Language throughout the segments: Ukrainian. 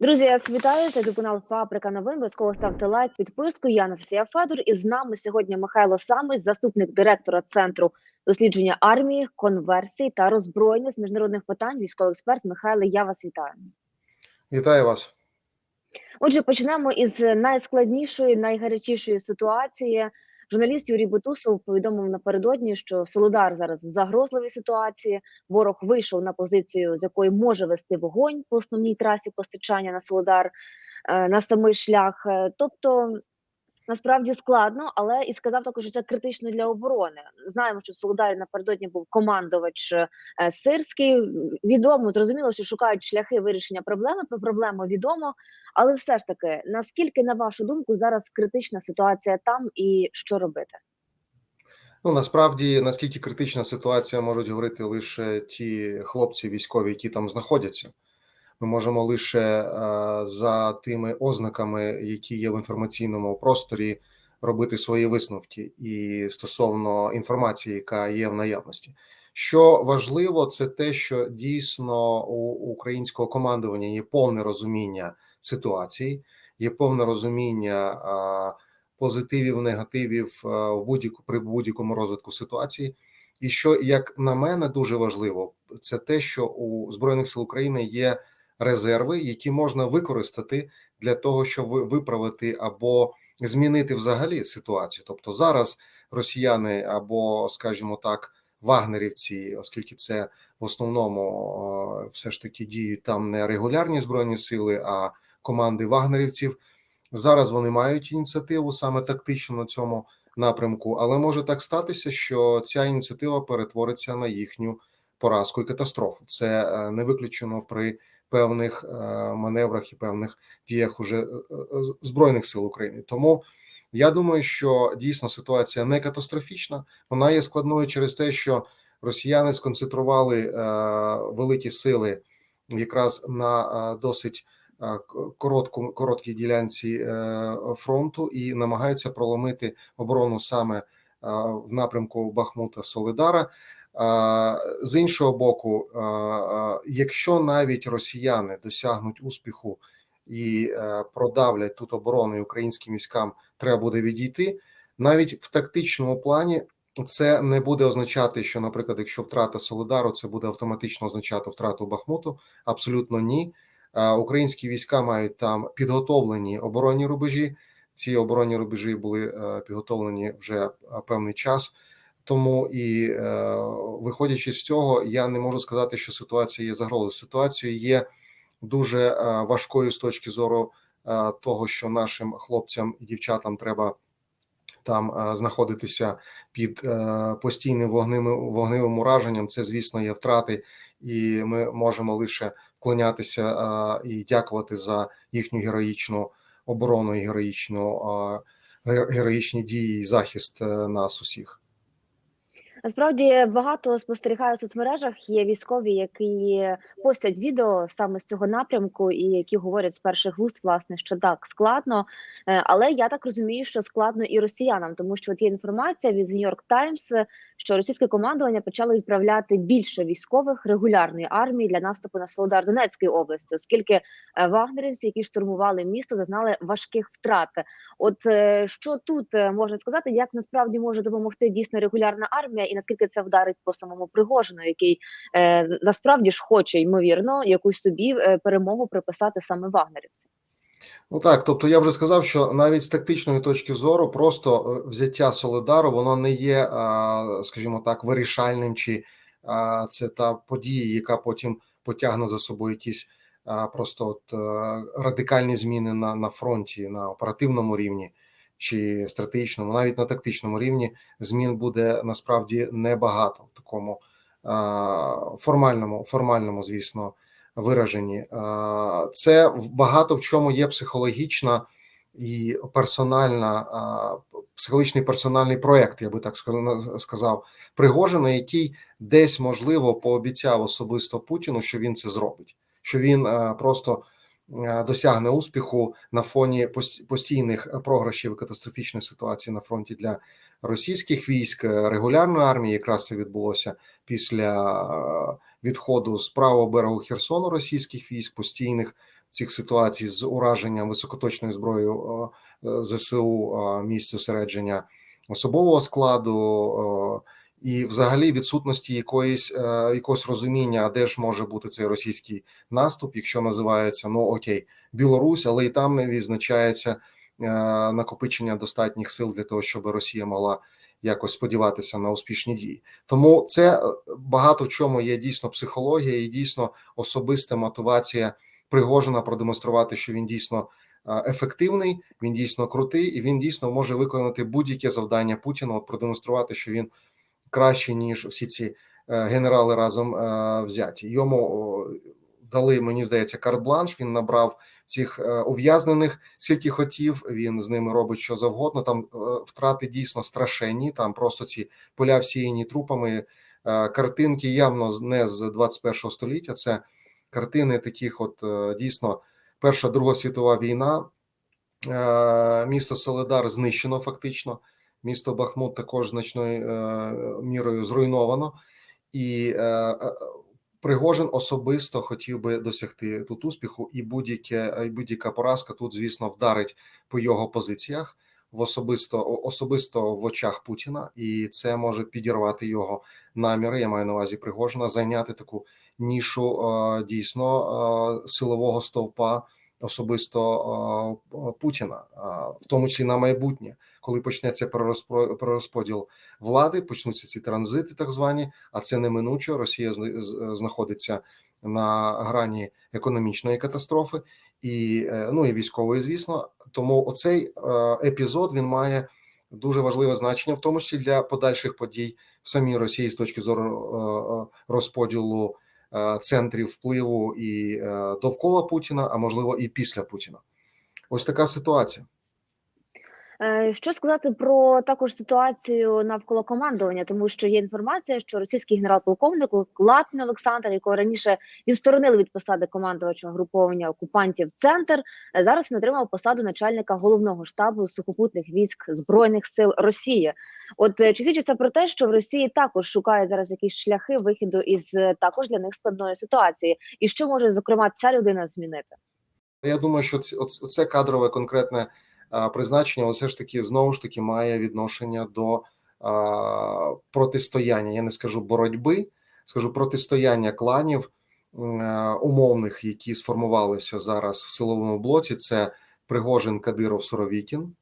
Друзі, я вітаю. Це канал Фабрика новин. Обов'язково ставте лайк, підписку. Я Анастасія Федор. І з нами сьогодні Михайло Самий, заступник директора центру дослідження армії, конверсії та роззброєння з міжнародних питань. Військовий експерт Михайло. Я вас вітаю. Вітаю вас. Отже, почнемо із найскладнішої, найгарячішої ситуації. Журналіст Юрій Бутусов повідомив напередодні, що Солодар зараз в загрозливій ситуації. Ворог вийшов на позицію, з якої може вести вогонь по основній трасі постачання на Солодар е, на самий шлях. Е, Тобто насправді складно, але і сказав також, що це критично для оборони. Знаємо, що в Солодарі напередодні був командувач е, Сирський. Відомо зрозуміло, що шукають шляхи вирішення проблеми. Про проблему відомо, але все ж таки, наскільки на вашу думку зараз критична ситуація там і що робити? Ну насправді наскільки критична ситуація можуть говорити лише ті хлопці військові, які там знаходяться. Ми можемо лише е, за тими ознаками, які є в інформаційному просторі, робити свої висновки і стосовно інформації, яка є в наявності. Що важливо, це те, що дійсно у українського командування є повне розуміння ситуації, є повне розуміння позитивів, негативів е, в будь-яку при будь-якому розвитку ситуації. І що, як на мене, дуже важливо, це те, що у збройних сил України є резерви, які можна використати для того, щоб виправити або змінити взагалі ситуацію. Тобто зараз росіяни або, скажімо так, вагнерівці, оскільки це в основному все ж таки діють там не регулярні збройні сили, а команди вагнерівців. Зараз вони мають ініціативу саме тактично на цьому напрямку, але може так статися, що ця ініціатива перетвориться на їхню поразку і катастрофу. Це не виключено при певних маневрах і певних діях уже збройних сил України. Тому я думаю, що дійсно ситуація не катастрофічна, вона є складною через те, що росіяни сконцентрували великі сили якраз на досить коротку короткій ділянці фронту і намагаються проломити оборону саме в напрямку Бахмута Солидара. З іншого боку, якщо навіть росіяни досягнуть успіху і продавлять тут оборону і українським військам, треба буде відійти. Навіть в тактичному плані це не буде означати, що, наприклад, якщо втрата Солидару, це буде автоматично означати втрату Бахмуту. Абсолютно ні. Українські війська мають там підготовлені оборонні рубежі. Ці оборонні рубежі були підготовлені вже певний час. Тому і виходячи з цього, я не можу сказати, що ситуація є загрозою. Ситуація є дуже важкою з точки зору того, що нашим хлопцям і дівчатам треба там знаходитися під постійним вогневим вогневим ураженням. Це, звісно, є втрати, і ми можемо лише вклонятися і дякувати за їхню героїчну оборону і героїчну героїчні дії і захист нас усіх. Насправді багато спостерігаю в соцмережах. Є військові, які постять відео саме з цього напрямку, і які говорять з перших вуст, власне, що так складно. Але я так розумію, що складно і росіянам, тому що от є інформація від New York Times, що російське командування почало відправляти більше військових регулярної армії для наступу на Солодар Донецької області, оскільки вагнерівці, які штурмували місто, зазнали важких втрат. От що тут можна сказати, як насправді може допомогти дійсно регулярна армія? І наскільки це вдарить по самому Пригожину, який е, насправді ж хоче ймовірно якусь собі е, перемогу приписати саме вагнерівцям? Ну так, тобто я вже сказав, що навіть з тактичної точки зору, просто взяття Солидару, воно не є, скажімо так, вирішальним, чи це та подія, яка потім потягне за собою якісь просто от радикальні зміни на, на фронті на оперативному рівні чи стратегічному, навіть на тактичному рівні змін буде насправді небагато в такому формальному, формальному, звісно, вираженні. Це багато в чому є психологічна і персональна, психологічний персональний проект, я би так сказав, Пригожина, який десь можливо пообіцяв особисто Путіну, що він це зробить, що він просто досягне успіху на фоні постійних програшів і катастрофічної ситуації на фронті для російських військ регулярної армії. Якраз це відбулося після відходу з правого берегу Херсону російських військ постійних. цих ситуацій з ураженням високоточною зброєю е, е, ЗСУ е, місць зосередження особового складу е, і, взагалі, відсутності якоїсь е, якогось розуміння, а де ж може бути цей російський наступ, якщо називається ну окей, Білорусь, але і там не відзначається е, накопичення достатніх сил для того, щоб Росія могла якось сподіватися на успішні дії. Тому це е, багато в чому є дійсно психологія і дійсно особиста мотивація Пригожина продемонструвати, що він дійсно е, ефективний, він дійсно крутий, і він дійсно може виконати будь-яке завдання Путіна. От продемонструвати, що він кращий ніж всі ці е, генерали разом е, взяті. Йому дали, мені здається, карт-бланш. Він набрав цих е, ув'язнених, скільки хотів. Він з ними робить що завгодно. Там е, втрати дійсно страшенні. Там просто ці поля всіяні трупами. Е, Картинки явно не з 21 століття. Це картини таких, от дійсно, Перша Друга світова війна. Місто Соледар знищено фактично. Місто Бахмут також значною мірою зруйновано, і Пригожин особисто хотів би досягти тут успіху, і будь-яке і будь-яка поразка тут, звісно, вдарить по його позиціях в особисто особисто в очах Путіна, і це може підірвати його наміри. Я маю на увазі Пригожина зайняти таку нішу дійсно силового стовпа особисто Путіна, в тому числі на майбутнє, коли почнеться перерозподіл влади, почнуться ці транзити, так звані, а це неминуче. Росія знаходиться на грані економічної катастрофи і е, ну і військової, звісно. Тому оцей е, епізод він має дуже важливе значення, в тому числі для подальших подій в самій Росії з точки зору е, розподілу центрів впливу і довкола Путіна, а можливо і після Путіна. Ось така ситуація. Е, Що сказати про також ситуацію навколо командування, тому що є інформація, що російський генерал-полковник Лапін Олександр, якого раніше відсторонили від посади командувача груповання окупантів Центр, е, зараз він отримав посаду начальника головного штабу сухопутних військ збройних сил Росії. От е, чи свідчиться про те, що в Росії також шукають зараз якісь шляхи виходу із також для них складної ситуації, і що може зокрема ця людина змінити? Я думаю, що це, кадрове конкретне призначення, але все ж таки знову ж таки має відношення до протистояння. Я не скажу боротьби, скажу протистояння кланів е, умовних, які сформувалися зараз в силовому блоці. Це Пригожин, Кадиров, Суровікін,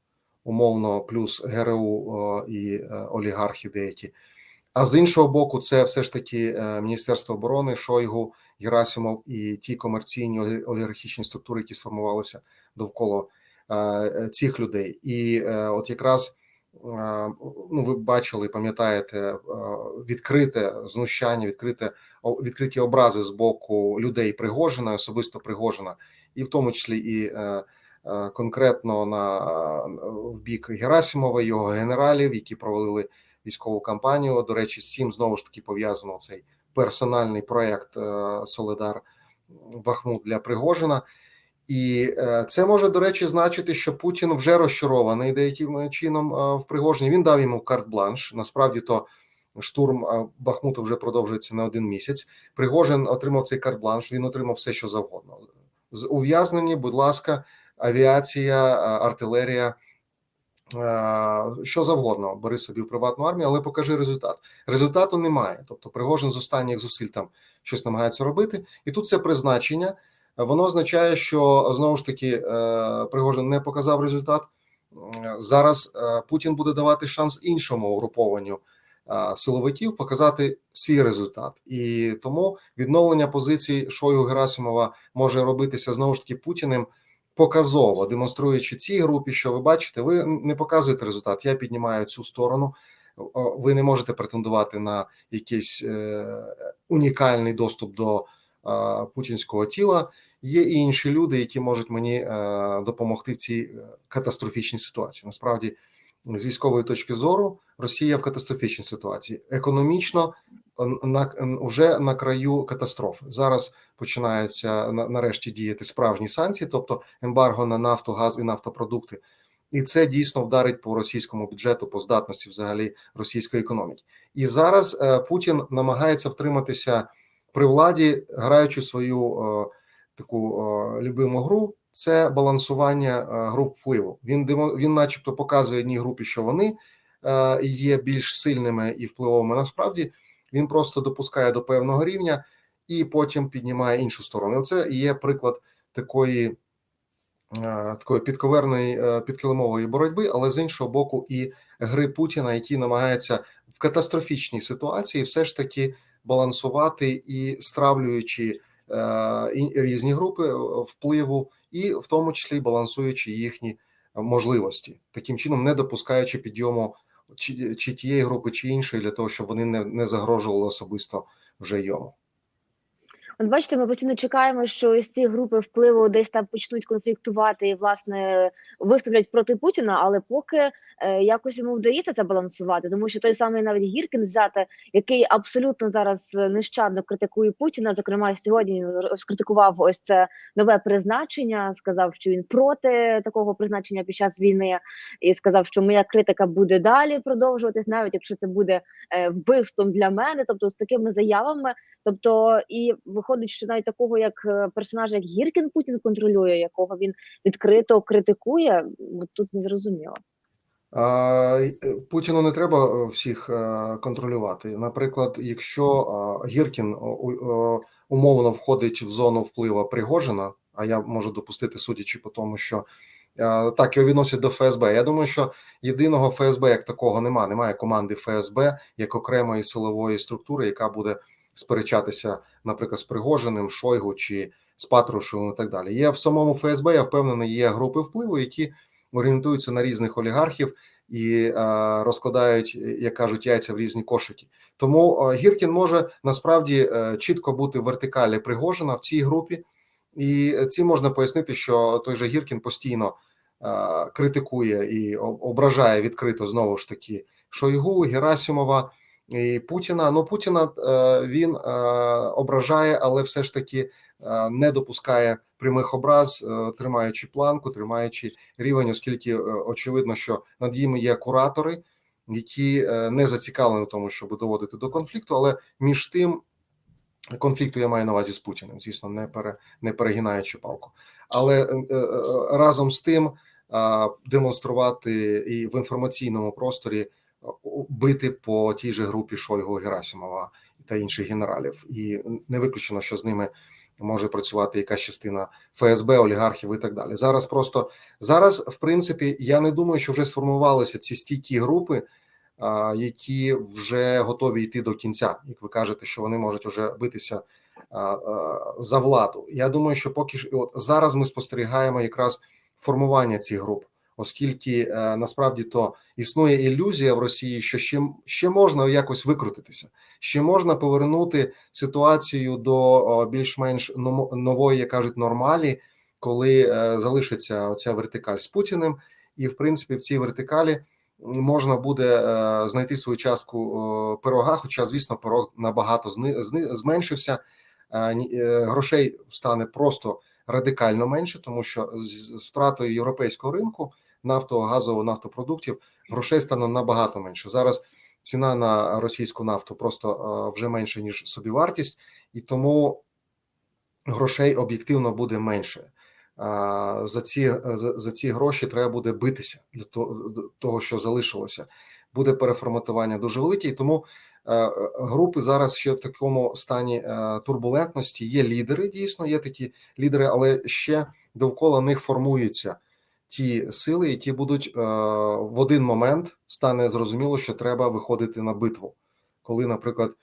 умовно, плюс ГРУ і е, олігархи деякі. А з іншого боку, це все ж таки е, Міністерство оборони, Шойгу, Герасимов і ті комерційні олігархічні структури, які сформувалися довкола цих людей. І е, от якраз е, ну, ви бачили, пам'ятаєте, е, відкрите знущання, відкрите відкриті образи з боку людей Пригожина, особисто Пригожина, і в тому числі і е, е, конкретно на в бік Герасимова, його генералів, які провалили військову кампанію. До речі, з цим знову ж таки пов'язано цей персональний проект е, Соледар Бахмут для Пригожина. І е, це може, до речі, значити, що Путін вже розчарований деяким чином е, в Пригожині. Він дав йому карт-бланш. Насправді то штурм е, Бахмуту вже продовжується не один місяць. Пригожин отримав цей карт-бланш. Він отримав все, що завгодно. З ув'язнені, будь ласка, авіація, е, артилерія. е, Що завгодно, бери собі в приватну армію, але покажи результат. Результату немає. Тобто, Пригожин з останніх зусиль там щось намагається робити, і тут це призначення. Воно означає, що знову ж таки е, Пригожин не показав результат. Зараз е, Путін буде давати шанс іншому угрупованню е, силовиків показати свій результат, і тому відновлення позицій Шойгу Герасимова може робитися знову ж таки Путіним показово, демонструючи цій групі, що ви бачите, ви не показуєте результат. Я піднімаю цю сторону. Ви не можете претендувати на якийсь унікальний доступ до путінського тіла. Є і інші люди, які можуть мені е, допомогти в цій е, катастрофічній ситуації. Насправді, з військової точки зору, Росія в катастрофічній ситуації. Економічно на вже на краю катастрофи. Зараз починаються на, нарешті діяти справжні санкції, тобто ембарго на нафту, газ і нафтопродукти. І це дійсно вдарить по російському бюджету, по здатності взагалі російської економіки. І зараз е, Путін намагається втриматися при владі, граючи свою е, таку е, любиму гру. Це балансування е, груп впливу. Він він, начебто, показує одній групі, що вони е, є більш сильними і впливовими. Насправді він просто допускає до певного рівня і потім піднімає іншу сторону. Це є приклад такої, е, такої підковерної е, підкилимової боротьби, але з іншого боку, і гри Путіна, який намагається в катастрофічній ситуації все ж таки балансувати і стравлюючи е, різні групи впливу, і в тому числі балансуючи їхні можливості, таким чином не допускаючи підйому чи, чи тієї групи, чи іншої, для того, щоб вони не, не загрожували особисто вже йому. От бачите, ми постійно чекаємо, що ось ці групи впливу десь там почнуть конфліктувати і власне виступлять проти Путіна, але поки е, якось йому вдається це балансувати, тому що той самий навіть Гіркін взяти, який абсолютно зараз нещадно критикує Путіна. Зокрема, сьогодні розкритикував ось це нове призначення. Сказав, що він проти такого призначення під час війни, і сказав, що моя критика буде далі продовжуватись, навіть якщо це буде е, вбивством для мене. Тобто з такими заявами. Тобто, і виходить, що навіть такого як е, персонажа, як Гіркін Путін контролює, якого він відкрито критикує, тут не зрозуміло. А, й- е, Путіну не треба е, всіх контролювати. Наприклад, якщо Гіркін умовно входить в зону впливу Пригожина, а я можу допустити, судячи по тому, що так його відносять до ФСБ. Я думаю, що єдиного ФСБ як такого немає. Немає команди ФСБ як окремої силової структури, яка буде сперечатися, наприклад, з Пригожиним, Шойгу чи з Патрушевим і так далі. Є в самому ФСБ, я впевнений, є групи впливу, які орієнтуються на різних олігархів і е, розкладають, як кажуть, яйця в різні кошики. Тому е, Гіркін може насправді е, чітко бути в вертикалі Пригожина в цій групі, і цим можна пояснити, що той же Гіркін постійно е, критикує і ображає відкрито знову ж таки Шойгу, Герасимова і Путіна. Ну Путіна е, він е, ображає, але все ж таки е, не допускає прямих образ, тримаючи планку, тримаючи рівень, оскільки очевидно, що над ними є куратори, які не зацікавлені в тому, щоб доводити до конфлікту, але між тим конфлікту я маю на увазі з Путіним, звісно, не пере не перегинаючи палку, але е, разом з тим е, демонструвати і в інформаційному просторі бити по тій же групі Шойгу Герасимова та інших генералів, і не виключено, що з ними може працювати якась частина ФСБ, олігархів і так далі. Зараз просто зараз, в принципі, я не думаю, що вже сформувалися ці стійкі групи, які вже готові йти до кінця. Як ви кажете, що вони можуть вже битися за владу. Я думаю, що поки ж от зараз ми спостерігаємо якраз формування цих груп, оскільки е, насправді то існує ілюзія в Росії, що ще, ще можна якось викрутитися, ще можна повернути ситуацію до більш-менш нової, як кажуть, нормалі, коли е, залишиться оця вертикаль з Путіним, і в принципі в цій вертикалі можна буде е, знайти свою частку пирога. Хоча, звісно, пирог набагато зменшився. Грошей стане просто радикально менше, тому що з втратою європейського ринку нафто, газового нафтопродуктів грошей стане набагато менше. Зараз ціна на російську нафту просто е, вже менше ніж собівартість, і тому грошей об'єктивно буде менше. За ці за, за ці гроші треба буде битися для того, що залишилося. Буде переформатування дуже велике, і тому е, е, групи зараз ще в такому стані е, турбулентності. Є лідери, дійсно, є такі лідери, але ще довкола них формуються ті сили, які будуть е, в один момент стане зрозуміло, що треба виходити на битву, коли, наприклад, е,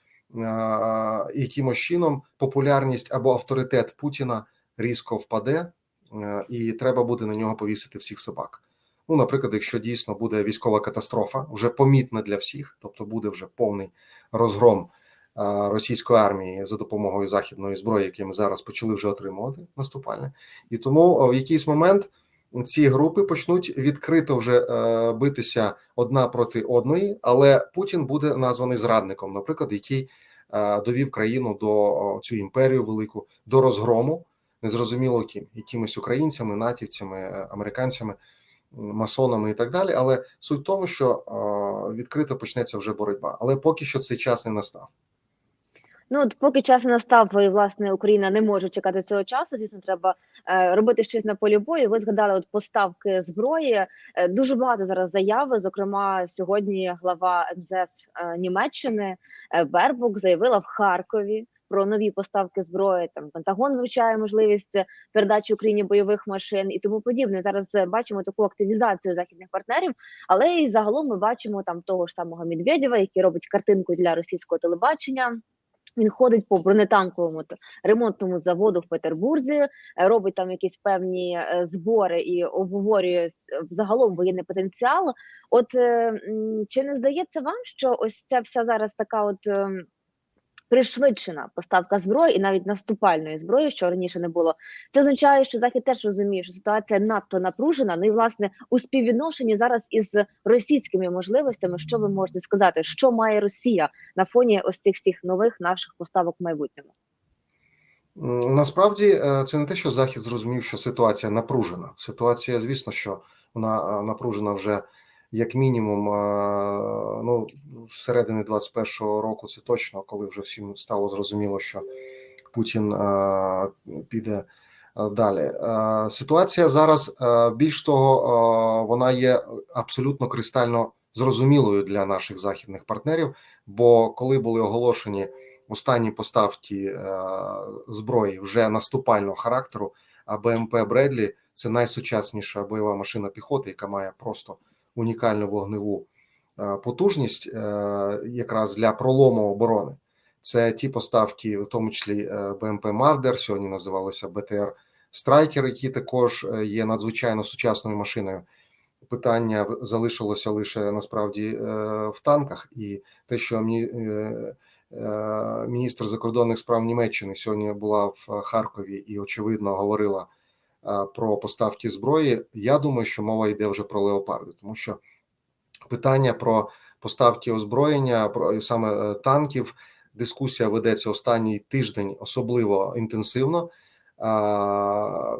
якимось чином популярність або авторитет Путіна різко впаде, е, і треба буде на нього повісити всіх собак. Ну, наприклад, якщо дійсно буде військова катастрофа, вже помітна для всіх, тобто буде вже повний розгром російської армії за допомогою західної зброї, які ми зараз почали вже отримувати наступальне, і тому в якийсь момент ці групи почнуть відкрито вже е, битися одна проти одної, але Путін буде названий зрадником, наприклад, який е, довів країну до цю імперію велику до розгрому, незрозуміло ким, якимись українцями, натівцями, е, американцями, масонами і так далі. Але суть в тому, що відкрито почнеться вже боротьба, але поки що цей час не настав. Ну от поки час настав, і власне Україна не може чекати цього часу. Звісно, треба е, робити щось на полі бою. Ви згадали от поставки зброї. Е, дуже багато зараз заяви. Зокрема, сьогодні глава МЗС е, Німеччини е, Бербук заявила в Харкові. Про нові поставки зброї там Пентагон вивчає можливість передачі Україні бойових машин і тому подібне. Зараз е, бачимо таку активізацію західних партнерів, але і загалом ми бачимо там того ж самого Медведєва, який робить картинку для російського телебачення. Він ходить по бронетанковому ремонтному заводу в Петербурзі, е, робить там якісь певні е, збори і обговорює с- загалом воєнний потенціал. От е, чи не здається вам, що ось ця вся зараз така от ем, пришвидшена поставка зброї і навіть наступальної зброї, що раніше не було, це означає, що захід теж розуміє, що ситуація надто напружена. Ну і власне у співвідношенні зараз із російськими можливостями, що ви можете сказати, що має Росія на фоні ось цих всіх нових наших поставок в майбутньому? Насправді е, це не те, що Захід зрозумів, що ситуація напружена. Ситуація, звісно, що вона е, напружена вже як мінімум. Ну, з середини 21-го року це точно, коли вже всім стало зрозуміло, що Путін піде далі. Ситуація зараз більш того, вона є абсолютно кристально зрозумілою для наших західних партнерів. Бо коли були оголошені останні поставки зброї вже наступального характеру, а БМП Бредлі це найсучасніша бойова машина піхоти, яка має просто унікальну вогневу е, потужність, е, якраз для пролому оборони. Це ті поставки, в тому числі е, БМП Мардер, сьогодні називалося БТР Страйкер, які також є надзвичайно сучасною машиною. Питання залишилося лише насправді в танках, і те, що міністр закордонних справ Німеччини сьогодні була в Харкові і очевидно говорила про поставки зброї. Я думаю, що мова йде вже про леопарди, тому що питання про поставки озброєння, про саме е, танків. Дискусія ведеться останній тиждень особливо інтенсивно.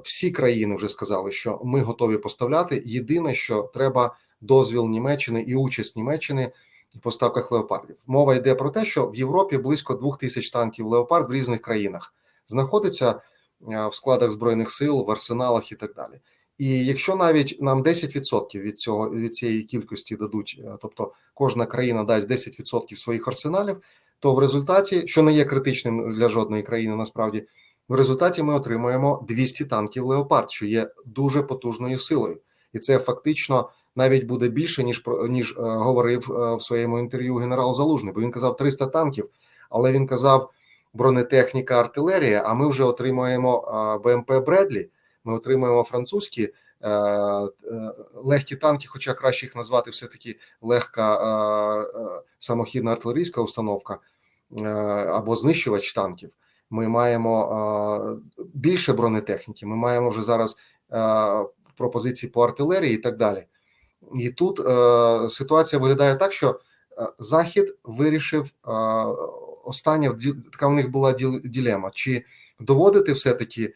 Всі країни вже сказали, що ми готові поставляти. Єдине, що треба дозвіл Німеччини і участь Німеччини в поставках леопардів. Мова йде про те, що в Європі близько двох тисяч танків леопард в різних країнах знаходиться е, в складах збройних сил, в арсеналах і так далі. І якщо навіть нам 10% від цього від цієї кількості дадуть, е, тобто кожна країна дасть 10% своїх арсеналів, то в результаті, що не є критичним для жодної країни, насправді, в результаті ми отримаємо 200 танків Леопард, що є дуже потужною силою, і це фактично навіть буде більше ніж ніж е, говорив е, в своєму інтерв'ю генерал Залужний. Бо він казав 300 танків, але він казав бронетехніка, артилерія. А ми вже отримуємо БМП Бредлі. Ми отримуємо французькі е, е, легкі танки, хоча краще їх назвати все таки легка е, самохідна артилерійська установка або знищувач танків. Ми маємо більше бронетехніки. Ми маємо вже зараз пропозиції по артилерії і так далі. І тут ситуація виглядає так, що Захід вирішив останнє така у них була ділема: чи доводити все-таки.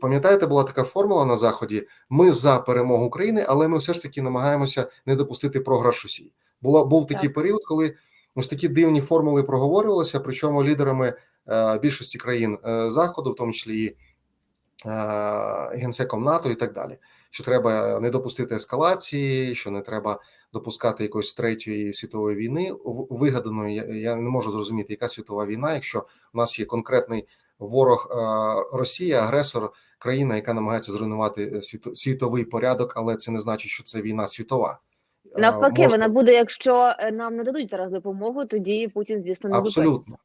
Пам'ятаєте, була така формула на заході: ми за перемогу України, але ми все ж таки намагаємося не допустити програш Росії. Була був такий Так. період, коли ось такі дивні формули проговорювалися, причому лідерами е, більшості країн е, заходу, в тому числі і е, генсеком НАТО, і так далі. Що треба не допустити ескалації, що не треба допускати якоїсь третьої світової війни. В- Вигаданої я, я не можу зрозуміти, яка світова війна, якщо у нас є конкретний ворог е, Росія, агресор, країна, яка намагається зруйнувати е, світовий порядок, але це не значить, що це війна світова. Е, Навпаки, можна- вона буде, якщо нам не дадуть зараз допомогу, тоді Путін, звісно, не зупиниться. Абсолютно.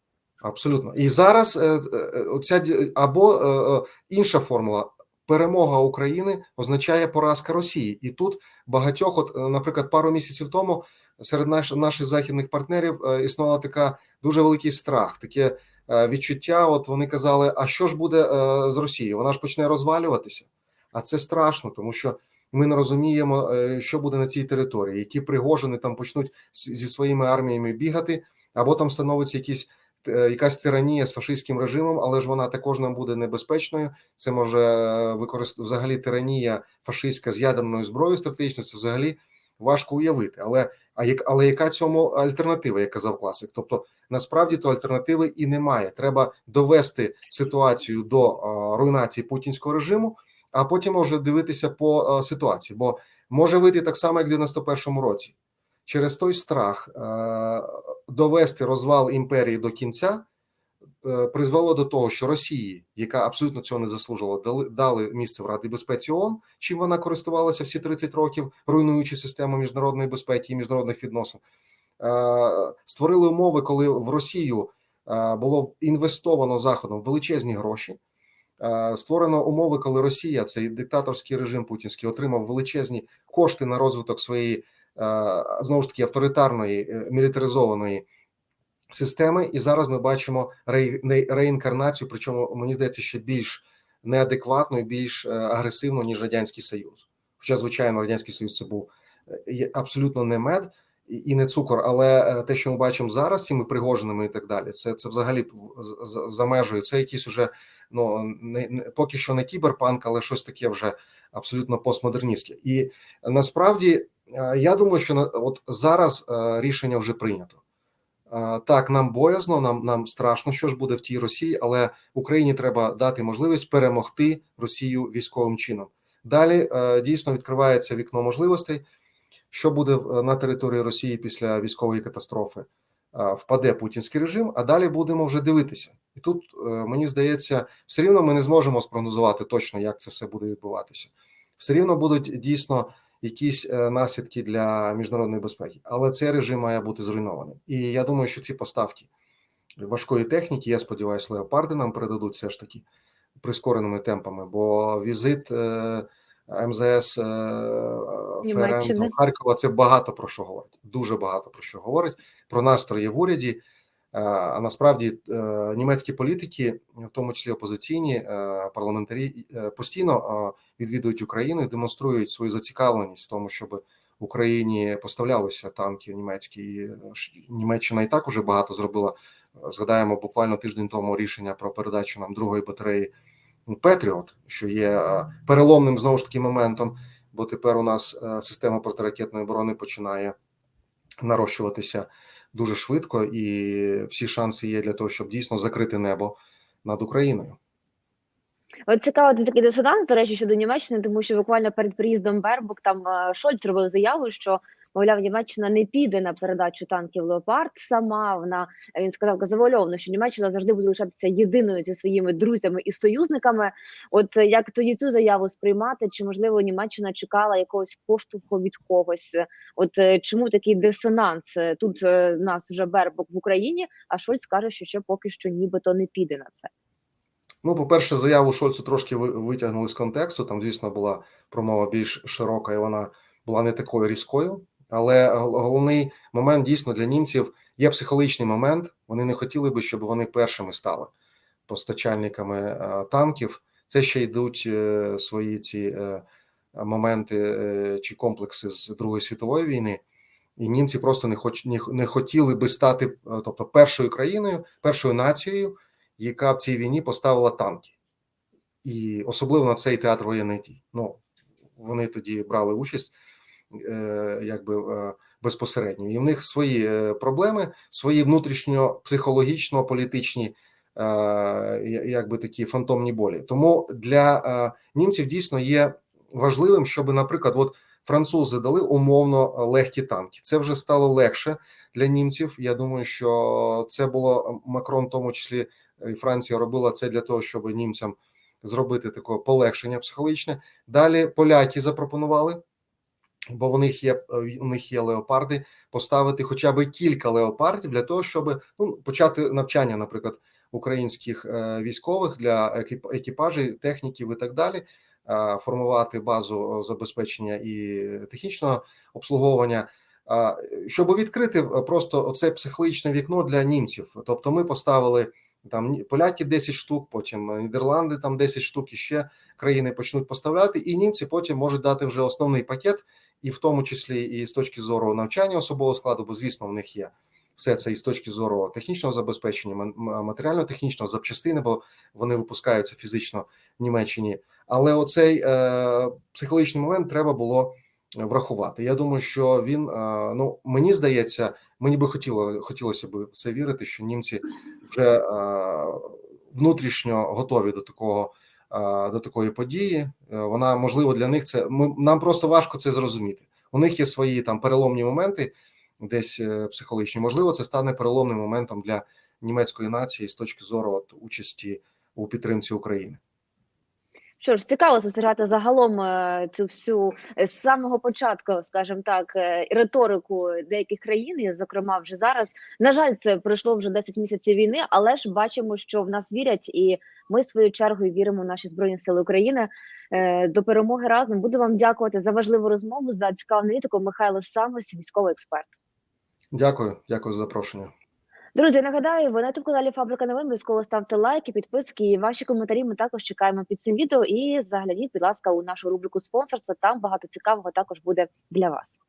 Абсолютно. І зараз оця або інша формула. Перемога України означає поразка Росії, і тут багатьох, от, е, наприклад, пару місяців тому серед наш, наших західних партнерів е, існувала така дуже великий страх, таке е, відчуття. От вони казали: а що ж буде з Росією? Вона ж почне розвалюватися. А це страшно, тому що ми не розуміємо, що буде на цій території, які пригожини там почнуть зі своїми арміями бігати, або там становиться якісь якась тиранія з фашистським режимом, але ж вона також нам буде небезпечною. Це може використ... взагалі тиранія фашистська з ядерною зброєю стратегічною. Це взагалі важко уявити. Але А як але яка цьому альтернатива, як казав класик? Тобто насправді то альтернативи і немає. Треба довести ситуацію до е, руйнації путінського режиму, а потім вже дивитися по е, ситуації. Бо може вийти так само, як в 91-му році. Через той страх е, довести розвал імперії до кінця е, призвело до того, що Росії, яка абсолютно цього не заслужила, дали місце в Раді безпеці ООН, чим вона користувалася всі 30 років, руйнуючи систему міжнародної безпеки і міжнародних відносин. Е, Створили умови, коли в Росію було інвестовано заходом величезні гроші. Створено умови, коли Росія, цей диктаторський режим путінський, отримав величезні кошти на розвиток своєї знову ж таки авторитарної е, мілітаризованої системи. І зараз ми бачимо ре, реінкарнацію, причому мені здається, ще більш неадекватну і більш е, агресивну, ніж радянський союз. Хоча, звичайно, радянський союз це був е, абсолютно не мед і не цукор, але е, те, що ми бачимо зараз, цими пригожинами і так далі, це це взагалі за межею. Це якісь уже ну не, не поки що не кіберпанк, але щось таке вже абсолютно постмодерністське. І насправді е, я думаю, що от зараз е, рішення вже прийнято. Е, Так, нам боязно, нам нам страшно, що ж буде в тій Росії, але Україні треба дати можливість перемогти Росію військовим чином. Далі е, дійсно відкривається вікно можливостей. Що буде на території Росії після військової катастрофи? Е, Впаде путінський режим, а далі будемо вже дивитися. І тут е, мені здається, все рівно ми не зможемо спрогнозувати точно, як це все буде відбуватися. Все рівно будуть дійсно якісь е, наслідки для міжнародної безпеки, але цей режим має бути зруйнований. І я думаю, що ці поставки важкої техніки, я сподіваюся, леопарди нам передадуть все ж таки прискореними темпами, бо візит е, МЗС е, ФРН до Харкова це багато про що говорить. Дуже багато про що говорить. Про настрої в уряді. А насправді німецькі політики, в тому числі опозиційні парламентарі, постійно відвідують Україну і демонструють свою зацікавленість в тому, щоб Україні поставлялися танки німецькі. Е, Німеччина і так уже багато зробила. Згадаємо буквально тиждень тому рішення про передачу нам другої батареї Петріот, що є е, переломним знову ж таки моментом, бо тепер у нас е, система протиракетної оборони починає нарощуватися дуже швидко, і всі шанси є для того, щоб дійсно закрити небо над Україною. От цікаво такий дисонанс, до речі, щодо Німеччини, тому що буквально перед приїздом Бербук там е, Шольц робив заяву, що мовляв, Німеччина не піде на передачу танків Леопард сама. Вона він сказав завуальовано, що Німеччина завжди буде лишатися єдиною зі своїми друзями і союзниками. От е, як тоді цю заяву сприймати? Чи можливо Німеччина чекала якогось поштовху від когось? От е, чому такий дисонанс? Тут нас вже Бербук в Україні, а Шольц каже, що ще поки що нібито не піде на це. Ну, по-перше, заяву Шольцу трошки витягнули з контексту. Там, звісно, була промова більш широка, і вона була не такою різкою. Але головний момент дійсно для німців є психологічний момент. Вони не хотіли би, щоб вони першими стали постачальниками е, танків. Це ще йдуть е, свої ці е, моменти чи комплекси з Другої світової війни. І німці просто не хоч не, хотіли би стати, тобто, першою країною, першою нацією, яка в цій війні поставила танки, і особливо на цей театр воєнних дій. Ну вони тоді брали участь е, якби е, безпосередньо. І в них свої е, проблеми, свої внутрішньо психологічно політичні, е, якби такі фантомні болі. Тому для е, німців дійсно є важливим, щоб, наприклад, от французи дали умовно легкі танки. Це вже стало легше для німців. Я думаю, що це було Макрон, в тому числі і Франція робила це для того, щоб німцям зробити таке полегшення психологічне. Далі поляки запропонували, бо в них є у них є леопарди, поставити хоча б кілька леопардів для того, щоб ну, почати навчання, наприклад, українських е, військових для екіп- екіпажів, техніків і так далі. е, Формувати базу забезпечення і технічного обслуговування, щоб відкрити е, просто оце психологічне вікно для німців. Тобто, ми поставили там поляки 10 штук, потім Нідерланди там 10 штук і ще країни почнуть поставляти, і німці потім можуть дати вже основний пакет, і в тому числі і з точки зору навчання особового складу, бо звісно, в них є все це і з точки зору технічного забезпечення, ма- ма- матеріально-технічного запчастини, бо вони випускаються фізично в Німеччині. Але оцей е, психологічний момент треба було врахувати. Я думаю, що він е, ну мені здається, мені би хотіло хотілося б в це вірити, що німці вже внутрішньо готові до такого до такої події. Е, Вона можливо для них це ми нам просто важко це зрозуміти. У них є свої там переломні моменти, десь е, психологічні. Можливо, це стане переломним моментом для німецької нації з точки зору от, участі у підтримці України. Що ж, цікаво спостерігати загалом е, цю всю е, з самого початку, скажімо так, е, риторику деяких країн, і, зокрема, вже зараз. На жаль, це пройшло вже 10 місяців війни, але ж бачимо, що в нас вірять, і ми своєю чергою віримо в наші збройні сили України. До перемоги разом буду вам дякувати за важливу розмову, за цікаву аналітику. Михайло Самос, військовий експерт. Дякую, дякую за запрошення. Друзі, нагадаю, ви на youtube каналі Фабрика новин обов'язково ставте лайки, підписки. І ваші коментарі ми також чекаємо під цим відео. І загляніть, будь ласка, у нашу рубрику спонсорства. Там багато цікавого також буде для вас.